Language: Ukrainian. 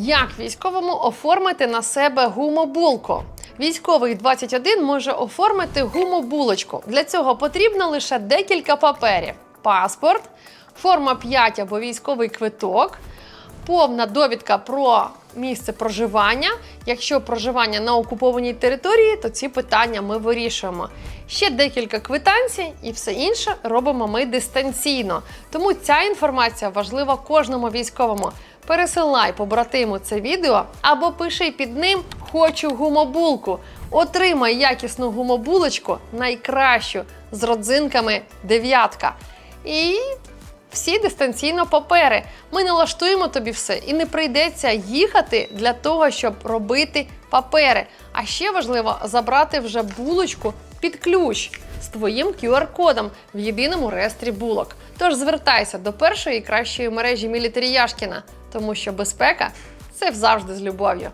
Як військовому оформити на себе гумобулку? Військовий 21 може оформити гумобулочку. Для цього потрібно лише декілька паперів: паспорт, форма 5 або військовий квиток, повна довідка про місце проживання. Якщо проживання на окупованій території, то ці питання ми вирішуємо. Ще декілька квитанцій і все інше робимо ми дистанційно. Тому ця інформація важлива кожному військовому. Пересилай побратиму це відео або пиши під ним Хочу гумобулку. Отримай якісну гумобулочку, найкращу з родзинками дев'ятка. І всі дистанційно папери. Ми налаштуємо тобі все і не прийдеться їхати для того, щоб робити папери. А ще важливо забрати вже булочку під ключ з твоїм QR-кодом в єдиному реєстрі булок. Тож звертайся до першої і кращої мережі Мілітарі Яшкіна, тому що безпека це завжди з любов'ю.